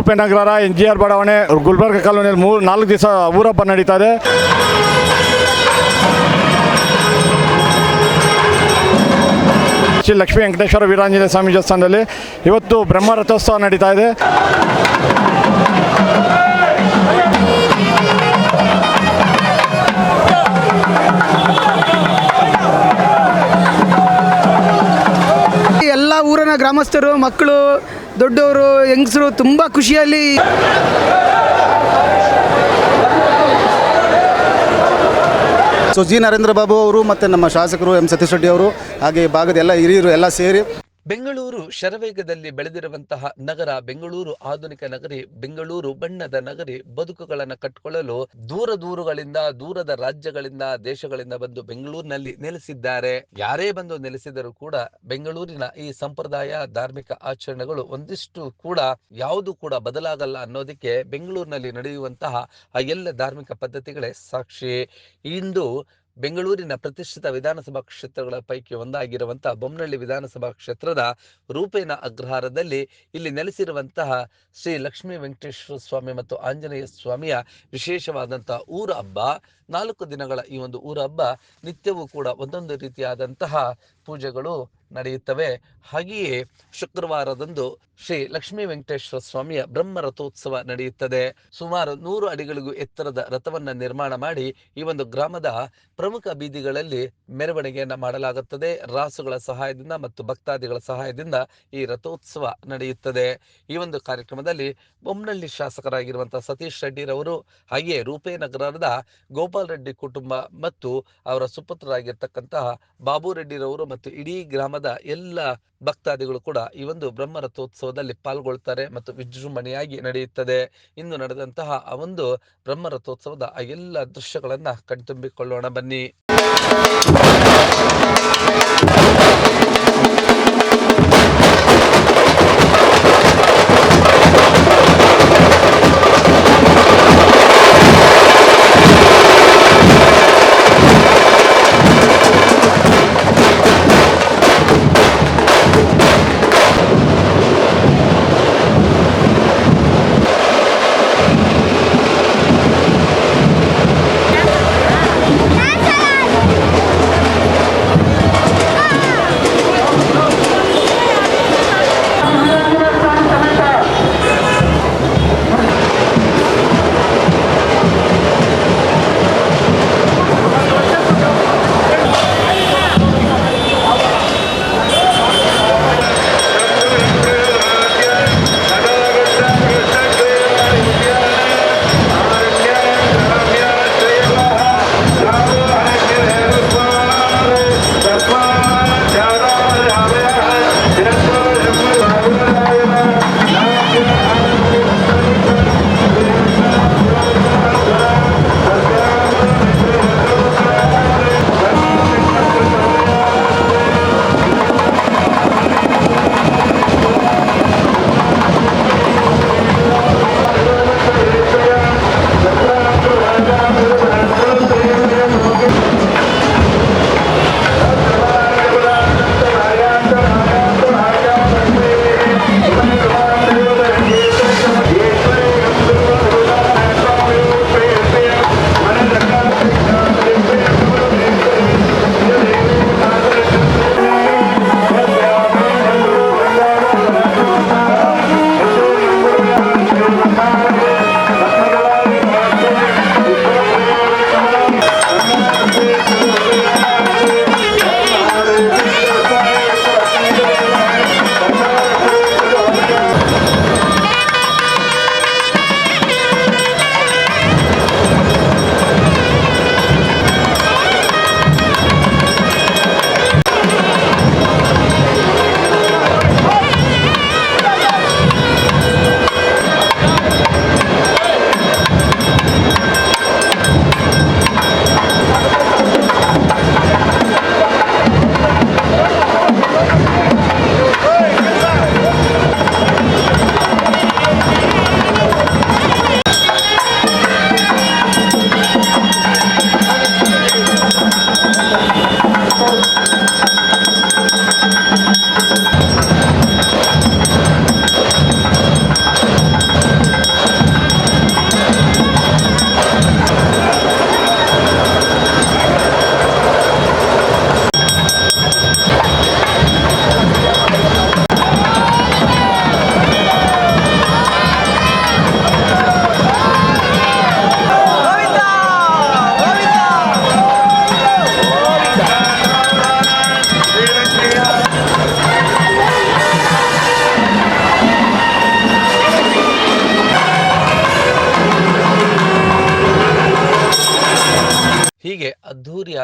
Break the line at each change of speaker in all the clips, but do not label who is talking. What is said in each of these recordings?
ರೂಪೇನಗರ N G R ಬಡಾವಣೆ ಗುಲ್ಬರ್ಗ ಕಾಲೋನಿಯಲ್ಲಿ ಮೂರು ನಾಲ್ಕು ದಿವಸ ಊರಬ್ಬ ನಡೀತಾ ಇದೆ. ಶ್ರೀ ಲಕ್ಷ್ಮೀ ವೆಂಕಟೇಶ್ವರ ವೀರಾಂಜನೇಯ ಸ್ವಾಮಿ ದೇವಸ್ಥಾನದಲ್ಲಿ ಇವತ್ತು ಬ್ರಹ್ಮ ರಥೋತ್ಸವ ನಡೀತಾ ಇದೆ.
ಎಲ್ಲ ಊರಿನ ಗ್ರಾಮಸ್ಥರು, ಮಕ್ಕಳು ದೊಡ್ಡವರು ಹೆಂಗಸರು ತುಂಬ ಖುಷಿಯಲ್ಲಿ
ಸೊ ಜಿ ನರೇಂದ್ರ ಬಾಬು ಅವರು ಮತ್ತು ನಮ್ಮ ಶಾಸಕರು ಎಂ ಸತೀಶ್ ರೆಡ್ಡಿ ಅವರು, ಹಾಗೆ ಭಾಗದ ಎಲ್ಲ ಹಿರಿಯರು ಎಲ್ಲ ಸೇರಿ
ಬೆಂಗಳೂರು ಶರವೇಗದಲ್ಲಿ ಬೆಳೆದಿರುವಂತಹ ನಗರ, ಬೆಂಗಳೂರು ಆಧುನಿಕ ನಗರಿ, ಬೆಂಗಳೂರು ಬಣ್ಣದ ನಗರಿ ಬದುಕುಗಳನ್ನು ಕಟ್ಟಿಕೊಳ್ಳಲು ದೂರ ದೂರುಗಳಿಂದ, ದೂರದ ರಾಜ್ಯಗಳಿಂದ, ದೇಶಗಳಿಂದ ಬಂದು ಬೆಂಗಳೂರಿನಲ್ಲಿ ನೆಲೆಸಿದ್ದಾರೆ. ಯಾರೇ ಬಂದು ನೆಲೆಸಿದರೂ ಕೂಡ ಬೆಂಗಳೂರಿನ ಈ ಸಂಪ್ರದಾಯ, ಧಾರ್ಮಿಕ ಆಚರಣೆಗಳು ಒಂದಿಷ್ಟು ಕೂಡ ಯಾವುದು ಕೂಡ ಬದಲಾಗಲ್ಲ ಅನ್ನೋದಕ್ಕೆ ಬೆಂಗಳೂರಿನಲ್ಲಿ ನಡೆಯುವಂತಹ ಆ ಎಲ್ಲ ಧಾರ್ಮಿಕ ಪದ್ಧತಿಗಳೇ ಸಾಕ್ಷಿ. ಇಂದು ಬೆಂಗಳೂರಿನ ಪ್ರತಿಷ್ಠಿತ ವಿಧಾನಸಭಾ ಕ್ಷೇತ್ರಗಳ ಪೈಕಿ ಒಂದಾಗಿರುವಂತಹ ಬೊಮ್ಮನಹಳ್ಳಿ ವಿಧಾನಸಭಾ ಕ್ಷೇತ್ರದ ರೂಪೇನ ಅಗ್ರಹಾರದಲ್ಲಿ ಇಲ್ಲಿ ನೆಲೆಸಿರುವಂತಹ ಶ್ರೀ ಲಕ್ಷ್ಮೀ ವೆಂಕಟೇಶ್ವರ ಸ್ವಾಮಿ ಮತ್ತು ಆಂಜನೇಯ ಸ್ವಾಮಿಯ ವಿಶೇಷವಾದಂತಹ ಊರ ಹಬ್ಬ. ನಾಲ್ಕು ದಿನಗಳ ಈ ಒಂದು ಊರ ಹಬ್ಬ ನಿತ್ಯವೂ ಕೂಡ ಒಂದೊಂದು ರೀತಿಯಾದಂತಹ ಪೂಜೆಗಳು ನಡೆಯುತ್ತವೆ. ಹಾಗೆಯೇ ಶುಕ್ರವಾರದಂದು ಶ್ರೀ ಲಕ್ಷ್ಮೀ ವೆಂಕಟೇಶ್ವರ ಸ್ವಾಮಿಯ ಬ್ರಹ್ಮ ರಥೋತ್ಸವ ನಡೆಯುತ್ತದೆ. ಸುಮಾರು ನೂರು ಅಡಿಗಳಿಗೂ ಎತ್ತರದ ರಥವನ್ನು ನಿರ್ಮಾಣ ಮಾಡಿ ಈ ಒಂದು ಗ್ರಾಮದ ಪ್ರಮುಖ ಬೀದಿಗಳಲ್ಲಿ ಮೆರವಣಿಗೆಯನ್ನು ಮಾಡಲಾಗುತ್ತದೆ. ರಾಸುಗಳ ಸಹಾಯದಿಂದ ಮತ್ತು ಭಕ್ತಾದಿಗಳ ಸಹಾಯದಿಂದ ಈ ರಥೋತ್ಸವ ನಡೆಯುತ್ತದೆ. ಈ ಒಂದು ಕಾರ್ಯಕ್ರಮದಲ್ಲಿ ಬೊಮ್ಮನಹಳ್ಳಿ ಶಾಸಕರಾಗಿರುವಂತಹ ಸತೀಶ್ ರೆಡ್ಡಿರವರು, ಹಾಗೆಯೇ ರೂಪೇನಗರದ ಗೋಪಾಲ್ ರೆಡ್ಡಿ ಕುಟುಂಬ ಮತ್ತು ಅವರ ಸುಪುತ್ರರಾಗಿರ್ತಕ್ಕಂತಹ ಬಾಬು ರೆಡ್ಡಿರವರು ಮತ್ತು ಇಡೀ ಗ್ರಾಮದ ಎಲ್ಲ ಭಕ್ತಾದಿಗಳು ಕೂಡ ಈ ಒಂದು ಬ್ರಹ್ಮ ರಥೋತ್ಸವದಲ್ಲಿ ಪಾಲ್ಗೊಳ್ತಾರೆ ಮತ್ತು ವಿಜೃಂಭಣೆಯಾಗಿ ನಡೆಯುತ್ತದೆ. ಇಂದು ನಡೆದಂತಹ ಆ ಒಂದು ಬ್ರಹ್ಮ ರಥೋತ್ಸವದ ಆ ಎಲ್ಲ ದೃಶ್ಯಗಳನ್ನ ಕಣ್ತುಂಬಿಕೊಳ್ಳೋಣ ಬನ್ನಿ.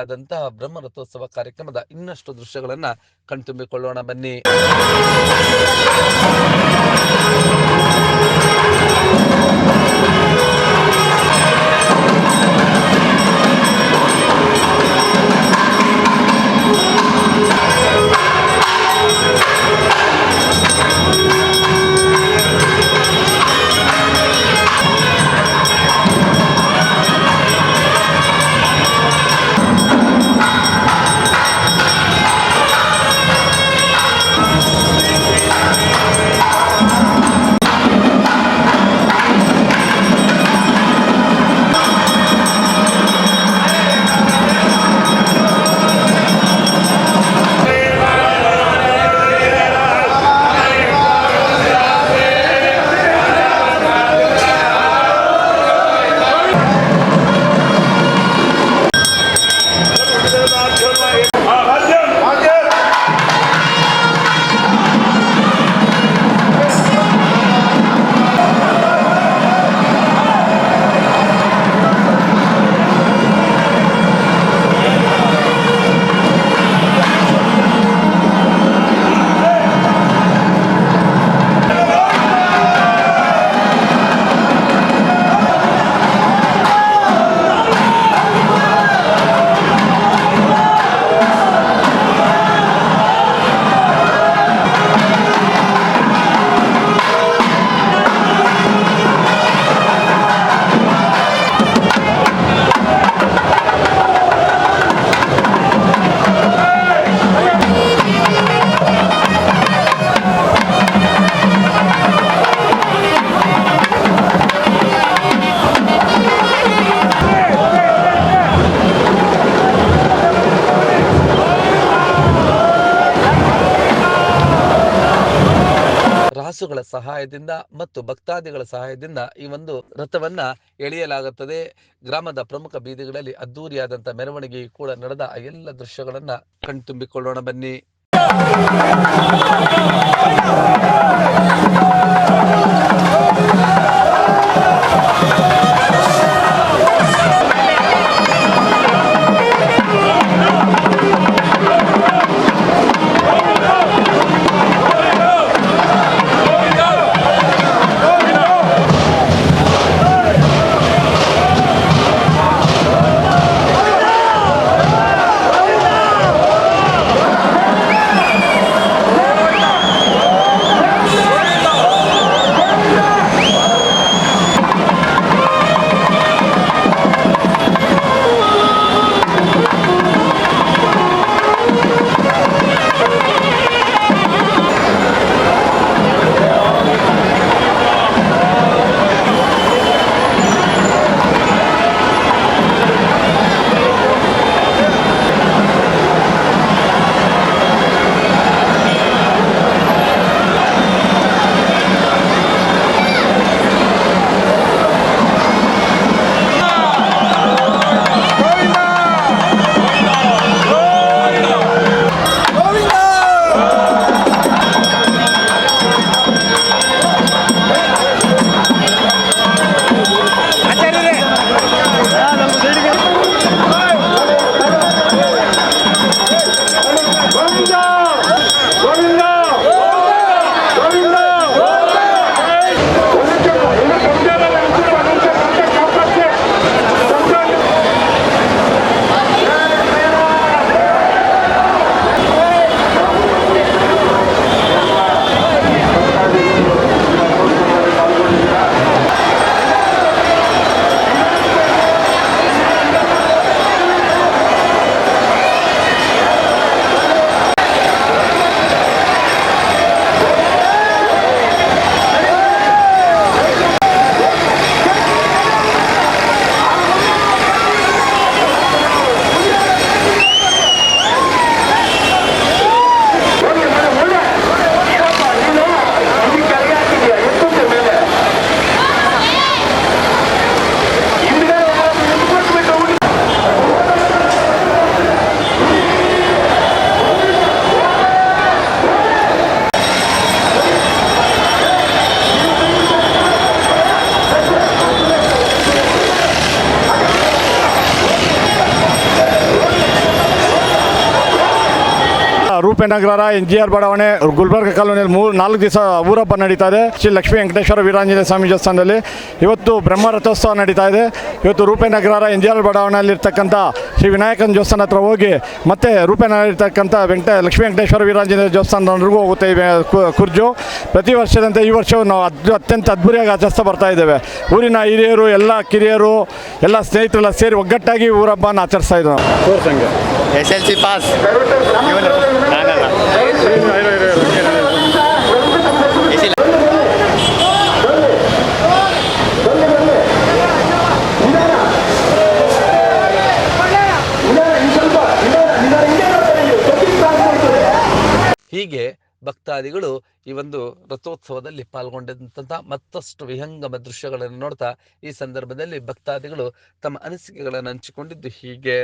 ಅದ್ದೂರಿಯಾದಂತಹ ಬ್ರಹ್ಮರಥೋತ್ಸವ ಕಾರ್ಯಕ್ರಮದ ಇನ್ನಷ್ಟು ದೃಶ್ಯಗಳನ್ನ ಕಣ್ತುಂಬಿಕೊಳ್ಳೋಣ ಬನ್ನಿ. ಸಹಾಯದಿಂದ ಮತ್ತು ಭಕ್ತಾದಿಗಳ ಸಹಾಯದಿಂದ ಈ ಒಂದು ರಥವನ್ನ ಎಳೆಯಲಾಗುತ್ತದೆ. ಗ್ರಾಮದ ಪ್ರಮುಖ ಬೀದಿಗಳಲ್ಲಿ ಅದ್ದೂರಿಯಾದಂತಹ ಮೆರವಣಿಗೆ ಕೂಡ ನಡೆದ ಎಲ್ಲ ದೃಶ್ಯಗಳನ್ನ ಕಣ್ತುಂಬಿಕೊಳ್ಳೋಣ ಬನ್ನಿ.
ರೂಪೇನಗರ ಎನ್ ಜಿ ಆರ್ ಬಡಾವಣೆ, ಗುಲ್ಬರ್ಗ ಕಾಲೋನಿಯಲ್ಲಿ ಮೂರು, ನಾಲ್ಕು ದಿವಸ ಊರಬ್ಬ ನಡೀತಾ ಇದೆ. ಶ್ರೀ ಲಕ್ಷ್ಮೀ ವೆಂಕಟೇಶ್ವರ ವೀರಾಂಜನೇಯ ಸ್ವಾಮಿ ದೇವಸ್ಥಾನದಲ್ಲಿ ಇವತ್ತು ಬ್ರಹ್ಮ ರಥೋತ್ಸವ ನಡೀತಾ ಇದೆ. ಇವತ್ತು ರೂಪೇನಗರ ಎನ್ ಜಿ ಆರ್ ಬಡಾವಣೆಯಲ್ಲಿರ್ತಕ್ಕಂಥ ಶ್ರೀ ವಿನಾಯಕನ ದೇವಸ್ಥಾನ ಹತ್ರ ಹೋಗಿ ಮತ್ತೆ ರೂಪೇನಗರ ಇರ್ತಕ್ಕಂಥ ವೆಂಕಟ, ಲಕ್ಷ್ಮೀ ವೆಂಕಟೇಶ್ವರ ವೀರಾಂಜನೇಯ ದೇವಸ್ಥಾನದವರೆಗೂ ಹೋಗುತ್ತೆ ಕುರ್ಜು. ಪ್ರತಿ ವರ್ಷದಂತೆ ಈ ವರ್ಷವೂ ನಾವು ಅದ್, ಅತ್ಯಂತ ಅದ್ಭುರಿಯಾಗಿ ಆಚರಿಸ್ತಾ ಬರ್ತಾ ಇದ್ದೇವೆ. ಊರಿನ ಹಿರಿಯರು, ಎಲ್ಲ ಕಿರಿಯರು, ಎಲ್ಲ ಸ್ನೇಹಿತರೆಲ್ಲ ಸೇರಿ ಒಗ್ಗಟ್ಟಾಗಿ ಊರಬ್ಬನ ಆಚರಿಸ್ತಾ ಇದ್ದೀವಿ
ಎಸ್ ಎಲ್ ಸಿ ಪಾಸ್.
ಹೀಗೆ ಭಕ್ತಾದಿಗಳು ಈ ಒಂದು ರಥೋತ್ಸವದಲ್ಲಿ ಪಾಲ್ಗೊಂಡಂತಹ ಮತ್ತಷ್ಟು ವಿಹಂಗಮ ದೃಶ್ಯಗಳನ್ನು ನೋಡ್ತಾ ಈ ಸಂದರ್ಭದಲ್ಲಿ ಭಕ್ತಾದಿಗಳು ತಮ್ಮ ಅನಿಸಿಕೆಗಳನ್ನು ಹಂಚಿಕೊಂಡಿದ್ದು ಹೀಗೆ.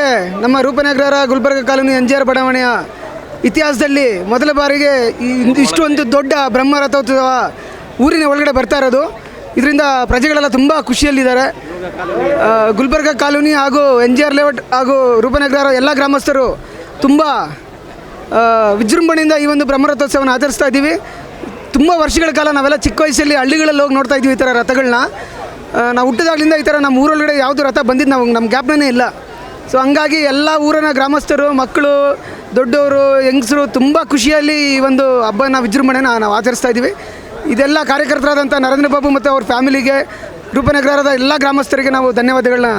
ಬಾರಿಗೆ ನಮ್ಮ Roopanagar Gulbarga colony N G R ಬಡಾವಣೆಯ ಇತಿಹಾಸದಲ್ಲಿ ಮೊದಲ ಬಾರಿಗೆ ಇಷ್ಟೊಂದು ದೊಡ್ಡ ಬ್ರಹ್ಮ ರಥೋತ್ಸವ ಊರಿನ ಒಳಗಡೆ ಬರ್ತಾ ಇರೋದು. ಇದರಿಂದ ಪ್ರಜೆಗಳೆಲ್ಲ ತುಂಬ ಖುಷಿಯಲ್ಲಿದ್ದಾರೆ. ಗುಲ್ಬರ್ಗ ಕಾಲೋನಿ ಹಾಗೂ ಎನ್ ಜಿ ಆರ್ ಲೇಔಟ್ ಹಾಗೂ ರೂಪನಗರ ಎಲ್ಲ ಗ್ರಾಮಸ್ಥರು ತುಂಬ ವಿಜೃಂಭಣೆಯಿಂದ ಈ ಒಂದು ಬ್ರಹ್ಮರಥೋತ್ಸವನ ಆಚರಿಸ್ತಾ ಇದ್ದೀವಿ. ತುಂಬ ವರ್ಷಗಳ ಕಾಲ ನಾವೆಲ್ಲ ಚಿಕ್ಕ ವಯಸ್ಸಲ್ಲಿ ಹಳ್ಳಿಗಳಲ್ಲಿ ಹೋಗಿ ನೋಡ್ತಾ ಇದ್ದೀವಿ ಈ ಥರ ರಥಗಳನ್ನ. ನಾವು ಹುಟ್ಟಿದಾಗಲಿಂದ ಈ ಥರ ನಮ್ಮ ಊರೊಳಗಡೆ ಯಾವುದು ರಥ ಬಂದಿದ್ದು ನಾವು ನಮ್ಮ ಗ್ಯಾಪ್ನೇ ಇಲ್ಲ. ಸೊ ಹಂಗಾಗಿ ಎಲ್ಲ ಊರಿನ ಗ್ರಾಮಸ್ಥರು, ಮಕ್ಕಳು, ದೊಡ್ಡವರು, ಹೆಂಗಸರು ತುಂಬ ಖುಷಿಯಲ್ಲಿ ಈ ಒಂದು ಹಬ್ಬನ ವಿಜೃಂಭಣೆನ ನಾವು ಆಚರಿಸ್ತಾ ಇದ್ದೀವಿ. ಇದೆಲ್ಲ ಕಾರ್ಯಕರ್ತರಾದಂಥ ನರೇಂದ್ರ ಬಾಬು ಮತ್ತು ಅವ್ರ ಫ್ಯಾಮಿಲಿಗೆ ರೂಪನಗರದ ಎಲ್ಲ ಗ್ರಾಮಸ್ಥರಿಗೆ ನಾವು ಧನ್ಯವಾದಗಳನ್ನ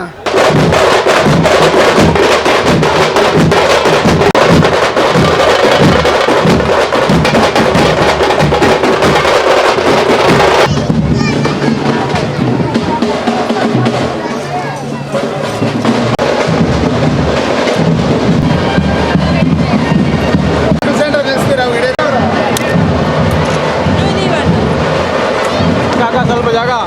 हो जाएगा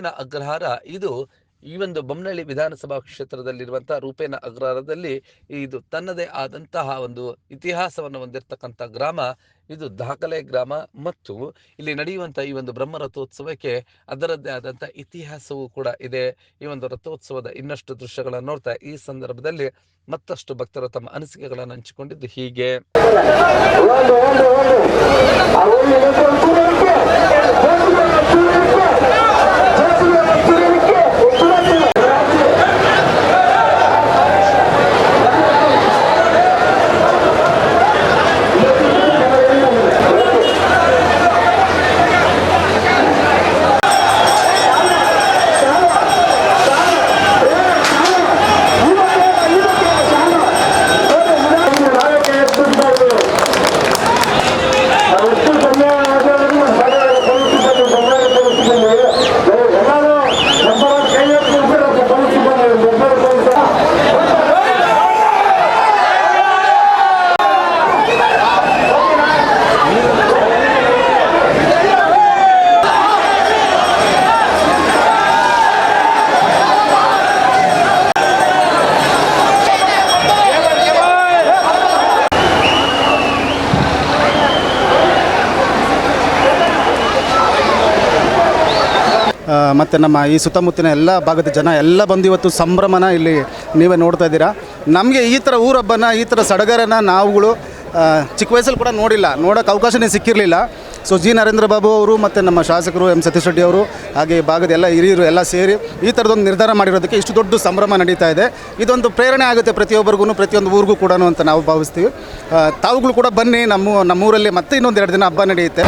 ರೂಪೇನ ಅಗ್ರಹಾರ. ಇದು ಈ ಒಂದು ಬೊಮ್ಮನಹಳ್ಳಿ ವಿಧಾನಸಭಾ ಕ್ಷೇತ್ರದಲ್ಲಿರುವಂತಹ ರೂಪೇನ ಅಗ್ರಹಾರದಲ್ಲಿ ಇದು ತನ್ನದೇ ಆದಂತಹ ಒಂದು ಇತಿಹಾಸವನ್ನು ಹೊಂದಿರತಕ್ಕಂಥ ಗ್ರಾಮ. ಇದು ದಾಖಲೆ ಗ್ರಾಮ ಮತ್ತು ಇಲ್ಲಿ ನಡೆಯುವಂಥ ಈ ಒಂದು ಬ್ರಹ್ಮ ರಥೋತ್ಸವಕ್ಕೆ ಅದರದ್ದೇ ಆದಂಥ ಇತಿಹಾಸವೂ ಕೂಡ ಇದೆ. ಈ ಒಂದು ರಥೋತ್ಸವದ ಇನ್ನಷ್ಟು ದೃಶ್ಯಗಳನ್ನು ನೋಡ್ತಾ ಈ ಸಂದರ್ಭದಲ್ಲಿ ಮತ್ತಷ್ಟು ಭಕ್ತರು ತಮ್ಮ ಅನಿಸಿಕೆಗಳನ್ನು ಹಂಚಿಕೊಂಡಿದ್ದು ಹೀಗೆ.
ಮತ್ತು ನಮ್ಮ ಈ ಸುತ್ತಮುತ್ತಿನ ಎಲ್ಲ ಭಾಗದ ಜನ ಎಲ್ಲ ಬಂದು ಇವತ್ತು ಸಂಭ್ರಮನ ಇಲ್ಲಿ ನೀವೇ ನೋಡ್ತಾ ಇದ್ದೀರಾ. ನಮಗೆ ಈ ಥರ ಊರಬ್ಬನ, ಈ ಥರ ಸಡಗರನ ನಾವುಗಳು ಚಿಕ್ಕ ವಯಸ್ಸಲ್ಲಿ ಕೂಡ ನೋಡಿಲ್ಲ. ನೋಡೋಕ್ಕೆ ಅವಕಾಶನೇ ಸಿಕ್ಕಿರಲಿಲ್ಲ. ಸೊ, ಜಿ ನರೇಂದ್ರ ಬಾಬು ಅವರು ಮತ್ತು ನಮ್ಮ ಶಾಸಕರು ಎಂ ಸತೀಶ್ ರೆಡ್ಡಿ ಅವರು, ಹಾಗೆ ಭಾಗದ ಎಲ್ಲ ಹಿರಿಯರು ಎಲ್ಲ ಸೇರಿ ಈ ಥರದೊಂದು ನಿರ್ಧಾರ ಮಾಡಿರೋದಕ್ಕೆ ಇಷ್ಟು ದೊಡ್ಡ ಸಂಭ್ರಮ ನಡೀತಾ ಇದೆ. ಇದೊಂದು ಪ್ರೇರಣೆ ಆಗುತ್ತೆ ಪ್ರತಿಯೊಬ್ಬರಿಗೂ ಪ್ರತಿಯೊಂದು ಊರಿಗೂ ಕೂಡ ಅಂತ ನಾವು ಭಾವಿಸ್ತೀವಿ. ತಾವುಗಳು ಕೂಡ ಬನ್ನಿ, ನಮ್ಮ, ನಮ್ಮೂರಲ್ಲಿ ಮತ್ತೆ ಇನ್ನೊಂದು ಎರಡು ದಿನ ಹಬ್ಬ ನಡೆಯುತ್ತೆ.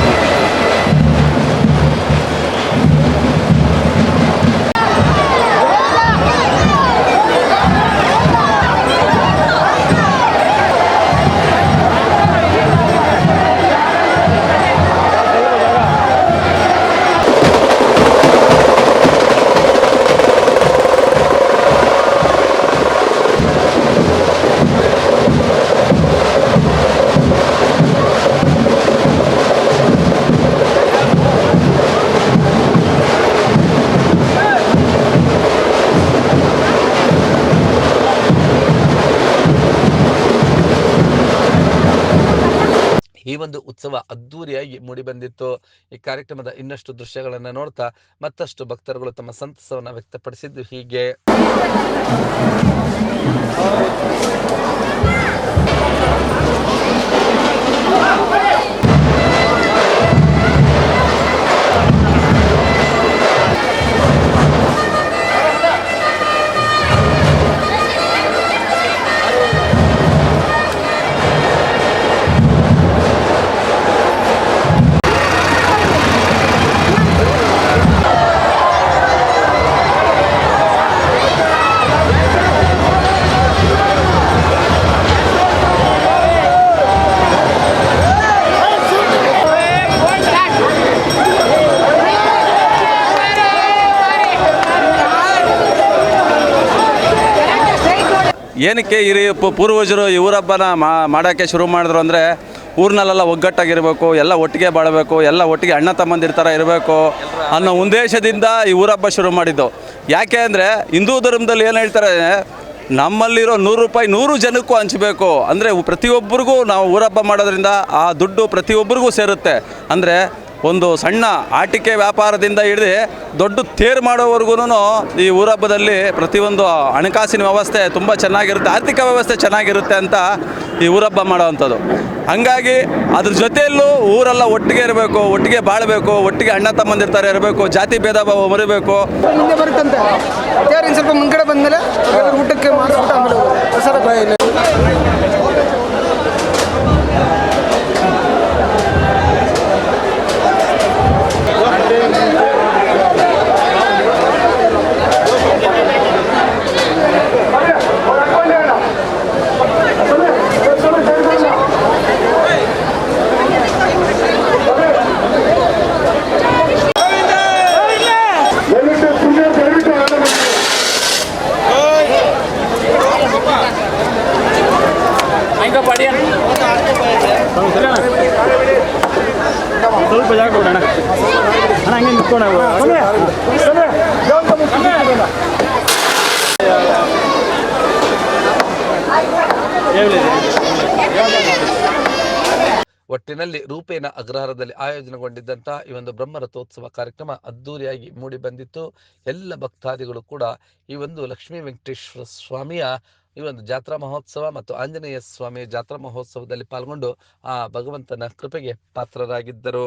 ಒಂದು ಉತ್ಸವ ಅದ್ದೂರಿಯಾಗಿ ಮೂಡಿಬಂದಿತ್ತು ಈ ಕಾರ್ಯಕ್ರಮದ ಇನ್ನಷ್ಟು ದೃಶ್ಯಗಳನ್ನ ನೋಡ್ತಾ ಮತ್ತಷ್ಟು ಭಕ್ತರುಗಳು ತಮ್ಮ ಸಂತಸವನ್ನ ವ್ಯಕ್ತಪಡಿಸಿದ್ದು ಹೀಗೆ.
ಏನಕ್ಕೆ ಪು- ಪೂರ್ವಜರು ಇವ್ರ ಊರಬ್ಬನ ಮಾಡೋಕ್ಕೆ ಶುರು ಮಾಡಿದ್ರು ಅಂದರೆ ಊರಿನಲ್ಲೆಲ್ಲ ಒಗ್ಗಟ್ಟಾಗಿರಬೇಕು, ಎಲ್ಲ ಒಟ್ಟಿಗೆ ಬಾಳಬೇಕು, ಎಲ್ಲ ಒಟ್ಟಿಗೆ ಅಣ್ಣ ತಮ್ಮಂದಿರ ಥರ ಇರಬೇಕು ಅನ್ನೋ ಉದ್ದೇಶದಿಂದ ಈ ಊರಬ್ಬ ಶುರು ಮಾಡಿದ್ದು. ಯಾಕೆ ಅಂದರೆ ಹಿಂದೂ ಧರ್ಮದಲ್ಲಿ ಏನು ಹೇಳ್ತಾರೆ, ನಮ್ಮಲ್ಲಿರೋ ನೂರು ರೂಪಾಯಿ ನೂರು ಜನಕ್ಕೂ ಹಂಚಬೇಕು. ಅಂದರೆ ಪ್ರತಿಯೊಬ್ಬರಿಗೂ ನಾವು ಊರಬ್ಬ ಮಾಡೋದ್ರಿಂದ ಆ ದುಡ್ಡು ಪ್ರತಿಯೊಬ್ಬರಿಗೂ ಸೇರುತ್ತೆ. ಅಂದರೆ ಒಂದು ಸಣ್ಣ ಆಟಿಕೆ ವ್ಯಾಪಾರದಿಂದ ಹಿಡಿದು ದೊಡ್ಡ ತೇರು ಮಾಡೋವರೆಗೂ ಈ ಊರಬ್ಬದಲ್ಲಿ ಪ್ರತಿಯೊಂದು ಹಣಕಾಸಿನ ವ್ಯವಸ್ಥೆ ತುಂಬ ಚೆನ್ನಾಗಿರುತ್ತೆ, ಆರ್ಥಿಕ ವ್ಯವಸ್ಥೆ ಚೆನ್ನಾಗಿರುತ್ತೆ ಅಂತ ಈ ಊರಬ್ಬ ಮಾಡೋವಂಥದ್ದು. ಹಾಗಾಗಿ ಅದ್ರ ಜೊತೆಯಲ್ಲೂ ಊರೆಲ್ಲ ಒಟ್ಟಿಗೆ ಇರಬೇಕು, ಒಟ್ಟಿಗೆ ಬಾಳಬೇಕು, ಒಟ್ಟಿಗೆ ಅಣ್ಣ ತಮ್ಮಂದಿರ್ತಾರೆ ಇರಬೇಕು, ಜಾತಿ ಭೇದ ಭಾವ ಮರಿಬೇಕು.
ಮುಂದೆ ಬರುತ್ತಂತೆ.
ಮೇಲೆ
ಒಟ್ಟಿನಲ್ಲಿ ರೂಪೇನ ಅಗ್ರಹಾರದಲ್ಲಿ ಆಯೋಜನೆಗೊಂಡಿದ್ದಂತಹ ಈ ಒಂದು ಬ್ರಹ್ಮರಥೋತ್ಸವ ಕಾರ್ಯಕ್ರಮ ಅದ್ದೂರಿಯಾಗಿ ಮೂಡಿ ಬಂದಿತ್ತು. ಎಲ್ಲ ಭಕ್ತಾದಿಗಳು ಕೂಡ ಈ ಒಂದು ಲಕ್ಷ್ಮೀ ವೆಂಕಟೇಶ್ವರ ಸ್ವಾಮಿಯ ಈ ಒಂದು ಜಾತ್ರಾ ಮಹೋತ್ಸವ ಮತ್ತು ಆಂಜನೇಯ ಸ್ವಾಮಿಯ ಜಾತ್ರಾ ಮಹೋತ್ಸವದಲ್ಲಿ ಪಾಲ್ಗೊಂಡು ಆ ಭಗವಂತನ ಕೃಪೆಗೆ ಪಾತ್ರರಾಗಿದ್ದರು.